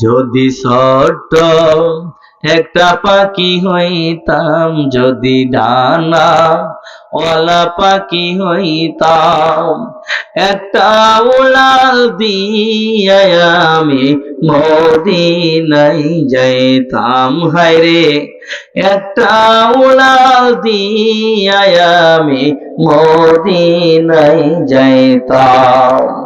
যদি ছোট্ট একটা পাখি হইতাম, যদি ডানা ওলা পাখি হইতাম, একটা উড়াল দিয়ে আমি মদিনাই যাইতাম। হায়রে, একটা উড়াল দিয়ে আমি মদিনাই যাইতাম।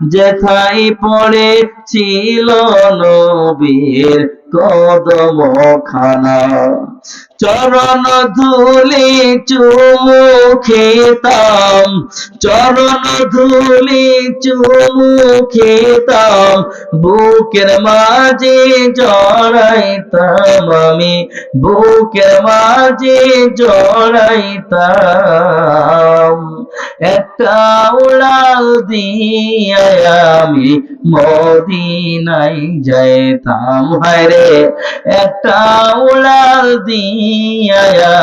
যেথাই পড়ে ছিল নবীর কদম খানা চরণ ধুলি চুমু খেতাম চরণ ধুলি চুমু খেতাম বুকের মাঝে জড়াইতাম আমি, বুকের মাঝে জড়াইতাম। একটা উড়াল দিয়ে আমি মদিনাই যাইতাম। হায়রে একটা উড়াল দিয়ে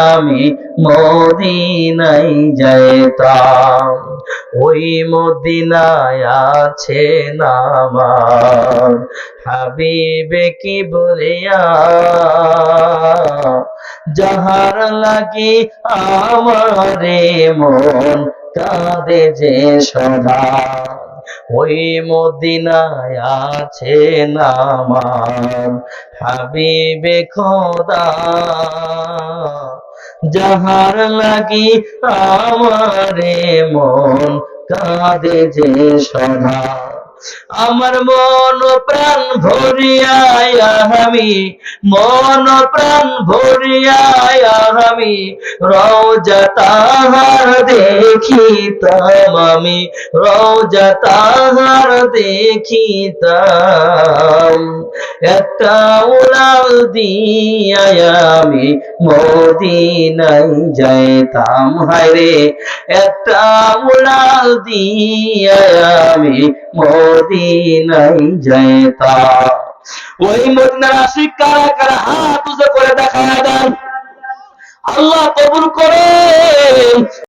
আমি মদিনাই যাইতাম। ওই মদিনায় আছে নামার হাবিবে কি বলিয়া যাহার লাগি আমারে মন কাঁদে যে সদা, ওই মদিনায় আছে নামান হাবিবে খোদা, যাহার লাগি আমারে মন কাঁদে যে সদা। আমার মন প্রাণ ভরিয়াই আমি, মন প্রাণ ভরিয়া আমি, রওজা তাহার দেখিতাম আমি, রওজা তাহার দেখি দেখিতাম একটা আমি মদিনাই যাইতাম। হায়রে একটা উড়াল দিয়া আমি মদিনাই যাইতাম। ওই মদিনার আশিক কারা কারা হাত করে দেখা দেন। আল্লাহ কবুল করে